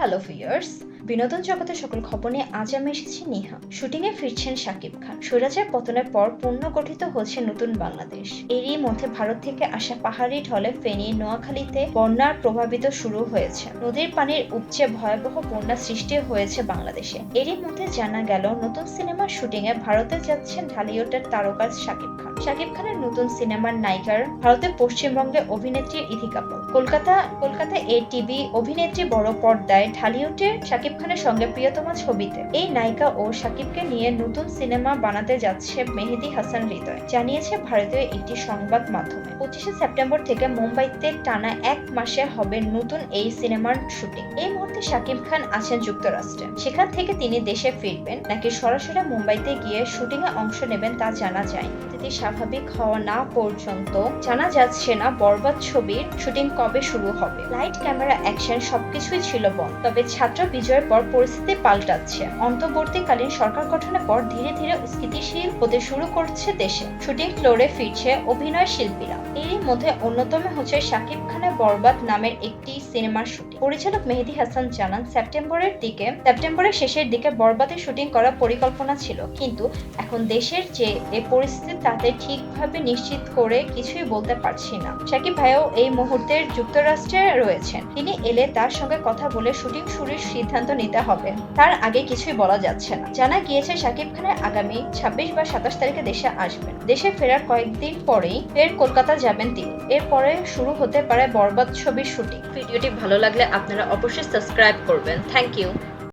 Hello viewers বিনোদন জগতের সকল খবর নিয়ে আজ আমি এসেছি নিহা। শুটিং এ ফিরছেন শাকিব খান। সুরাজের পতনের পর পুনর্গঠিত হচ্ছে নতুন বাংলাদেশ। এরই মধ্যে ভারত থেকে আসা পাহাড়ি ঢলে ফেনী নোয়াখালীতে বন্যার প্রভাবিত শুরু হয়েছে। নদীর পানির উপচে ভয়াবহ বন্যা সৃষ্টি হয়েছে বাংলাদেশে। এরই মধ্যে জানা গেল, নতুন সিনেমার শুটিং এ ভারতে যাচ্ছেন ঢালিউডের তারকা শাকিব খান। শাকিব খানের নতুন সিনেমার নায়িকার ভারতের পশ্চিমবঙ্গে অভিনেত্রী ইথি কাপুর কলকাতা কলকাতা এ টিভি অভিনেত্রী বড় পর্দায় ঢালিউডের শাকিব খানের সঙ্গে প্রিয়তমা ছবিতে। এই নায়িকা ও শাকিবকে নিয়ে নতুন সিনেমা বানাতে যাচ্ছে মেহেদি হাসান হৃদয়। জানিয়েছে ভারতীয় একটি সংবাদ মাধ্যমে। পঁচিশে সেপ্টেম্বর থেকে মুম্বাইতে টানা এক মাসে হবে নতুন এই সিনেমার শুটিং। এই মুহূর্তে শাকিব খান আছেন যুক্তরাষ্ট্রে। সেখান থেকে তিনি দেশে ফিরবেন, নাকি সরাসরি মুম্বাইতে গিয়ে শুটিং এ অংশ নেবেন তা জানা যায় পরিস্থিতি স্বাভাবিক হওয়া না পর্যন্ত জানা যাচ্ছে না বরবাদ ছবির শুটিং কবে শুরু হবে। লাইট, ক্যামেরা, অ্যাকশন সবকিছুই ছিল বন্ধ। তবে ছাত্র বিজয়ের পর পরিস্থিতি পাল্টাচ্ছে। অন্তর্বর্তীকালীন সরকার গঠনের পর ধীরে ধীরে স্থিতিশীল হতে শুরু করছে দেশে। শুটিং ফ্লোরে ফিরছে অভিনয় শিল্পীরা। এরই মধ্যে অন্যতম হচ্ছে শাকিব খানের বরবাদ নামের একটি সিনেমার শুটিং। পরিচালক মেহেদি হাসান জানান, সেপ্টেম্বরের দিকে, সেপ্টেম্বরের শেষের দিকে বরবাদের শুটিং করার পরিকল্পনা ছিল। কিন্তু এখন দেশের যে পরিস্থিতি তাতে ঠিকভাবে নিশ্চিত করে কিছুই বলতে পারছি না। শাকিব ভাইও এই মুহূর্তে যুক্তরাষ্ট্রে রয়েছেন। তিনি এলে তার সঙ্গে কথা বলে শুটিং শুরুর সিদ্ধান্ত নিতে হবে। তার আগে কিছুই বলা যাচ্ছে না। জানা গিয়েছে শাকিব খানের আগামী ছাব্বিশ বা সাতাশ তারিখে দেশে আসবেন। দেশে ফেরার কয়েকদিন পরেই ফের কলকাতা যাবেন তিনি। এরপরে শুরু হতে পারে বরবাদ ছবির শুটিং। ভিডিওটি ভালো লাগলে আপনারা অবশ্যই সাবস্ক্রাইব করবেন। Thank you.